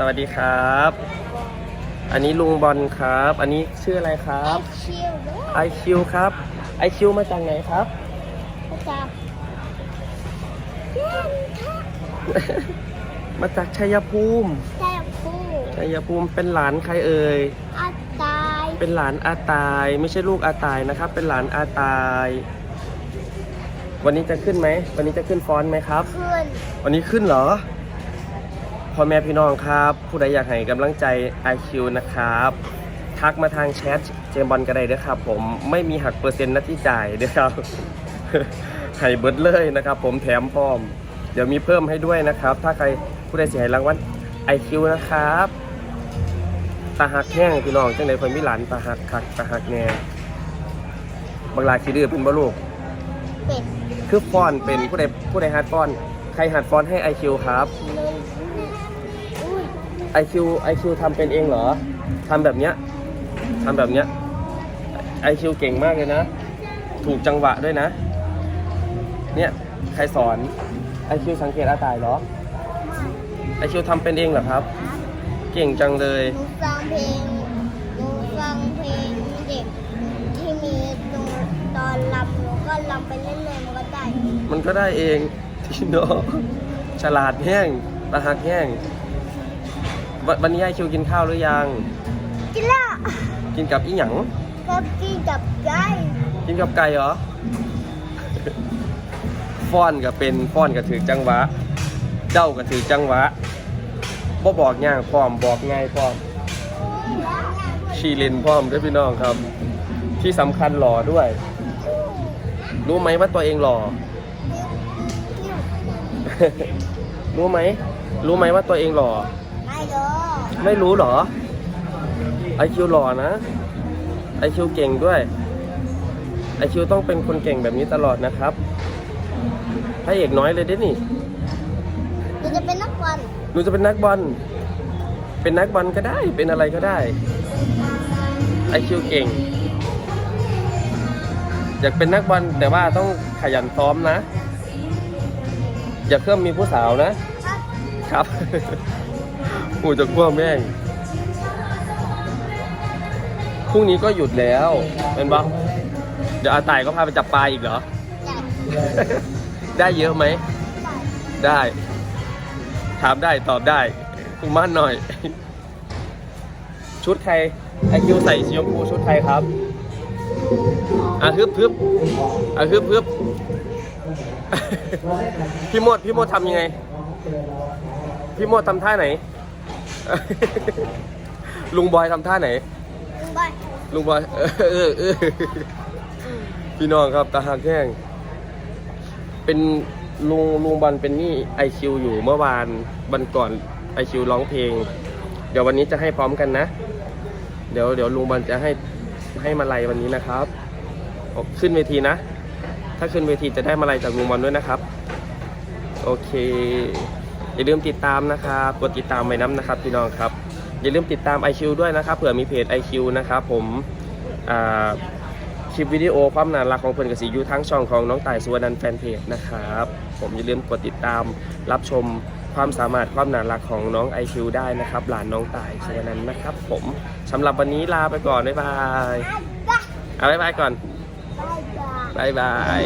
สวัสดีครับ อันนี้ลุงบอลครับ อันนี้ชื่ออะไรครับชิวด้วย IQ ครับ IQ มาจากไหนครับก็จะเล่นค่ะมาจากชัยภูมิแจ้งคู่ชัยภูมิเป็นหลานใครเอ่ยอาตายเป็นหลานอาตาย ไม่ใช่ลูกอาตายนะครับ เป็นหลานอาตาย วันนี้จะขึ้นไหมวันนี้จะขึ้นฟอนต์ไหมครับ ขึ้น วันนี้ขึ้นเหรอ พ่อแม่พี่น้องครับ ผู้ใดอยากให้กำลังใจ IQ นะครับ ทักมาทางแชทเจมส์บอลก็ได้เด้อครับผมไม่มีหักเปอร์เซ็นต์หน้าที่จ่ายเด้อครับให้เบิดเลยนะครับ ผมแถมพร้อม เดี๋ยวมีเพิ่มให้ด้วยนะครับ ถ้าใครผู้ใดเสียให้รางวัล IQ นะครับตาหักแห้งพี่น้องจังเลยคนมีหลานตาหักคักตาหักแน่บางรายคิดดื้อเป็นบ่ลูกเป็ดคือฟ้อนเป็นผู้ใดผู้ใดหัดฟ้อน ใครหัดฟ้อนให้ IQ ครับเลยอุ้ ย IQ IQ ทำเป็นเองเหรอทำแบบเนี้ยทำแบบเนี้ย IQ เก่งมากเลยนะ ถูกจังหวะด้วยนะ เนี่ยใครสอน IQ สังเกตอาตายเหรอ IQ ทำเป็นเองเหรอครับ เก่งจังเลย หนูฟังเพลงหนูฟังเพลงเด็กที่มีตรงตอนลำหนูก็ลำไปเรื่อยๆมันก็ได้ มันก็ได้เองที่เนาะฉลาดแห้งตาหักแห้ง วันวันนี้ IQ กินข้าวหรือยัง กินแล้วกินกับอีหยังก็กินกับไก่กินกับไก่เหรอ ฟ้อนก็เป็นฟ้อนก็ถือจังหวะ เจ้าก็ถือจังหวะบ่บอกย่างพร้อมบอกง่ายพร้อมชีเลนพร้อมด้วยพี่น้องครับ ที่สำคัญหล่อด้วย รู้ไหมว่าตัวเองหล่อ รู้ไหม รู้ไหมว่าตัวเองหล่อไม่รู้ ไม่รู้เหรอ ไอคิวหล่อนะไอคิวเก่งด้วยไอคิวต้องเป็นคนเก่งแบบนี้ตลอดนะครับพระเอกน้อยเลยเด้นี่หนูจะเป็นนักบอลหนูจะเป็นนักบอล เป็นนักบอลก็ได้ เป็นอะไรก็ได้ ไอคิวเก่ง อยากเป็นนักบอลแต่ว่าต้องขยันซ้อมนะ อย่าเครื่มมีผู้สาวนะ ครับ ครับหูจะกลัวแม่งพรุ่งนี้ก็หยุดแล้วเป็นปะเดี๋ยวอาตายก็พาไปจับปลาอีกเหรออยากได้เยอะไหม ได้ ถามได้ตอบได้คุณมั่นหน่อย ชุดใครไอคิวใส่สีชมพูชุดใครครับอะฮึบฮึบอะฮึบฮึบพี่มดพี่มดทำยังไง พี่มดทำท่าไหน ลุงบอยทำท่าไหน ลุงบอยลุงบอยเออเออเออพี่น้องครับตาหักแห้งเป็นลุงลุงบอลเป็นหนี่ไอคิวอยู่เมื่อวานวันก่อนไอคิวร้องเพลง เดี๋ยววันนี้จะให้พร้อมกันนะ เดี๋ยวเดี๋ยวลุงบอลจะให้ให้มาลัยวันนี้นะครับออกขึ้นเวทีนะ ถ้าขึ้นเวทีจะได้มาลัยจากลุงบอลด้วยนะครับ โอเค อย่าลืมติดตามนะครับกดติดตามไว้น้ำนะครับพี่น้องครับ อย่าลืมติดตาม IQ ด้วยนะครับเผื่อมีเพจ IQ นะครับผมคลิปวิดีโอความน่ารักของเพื่อนกสียูทั้งช่องของน้องต่ายสุวรรณันแฟนเพจนะครับผมอย่าลืมกดติดตามรับชมความสามารถความน่ารักของน้อง IQ ได้นะครับ หลานน้องต่ายสุวรรณันนะครับ ผมสำหรับวันนี้ลาไปก่อนบ๊ายบายเอาบ๊ายบายก่อนบ้าบ้าบ๊ายบาย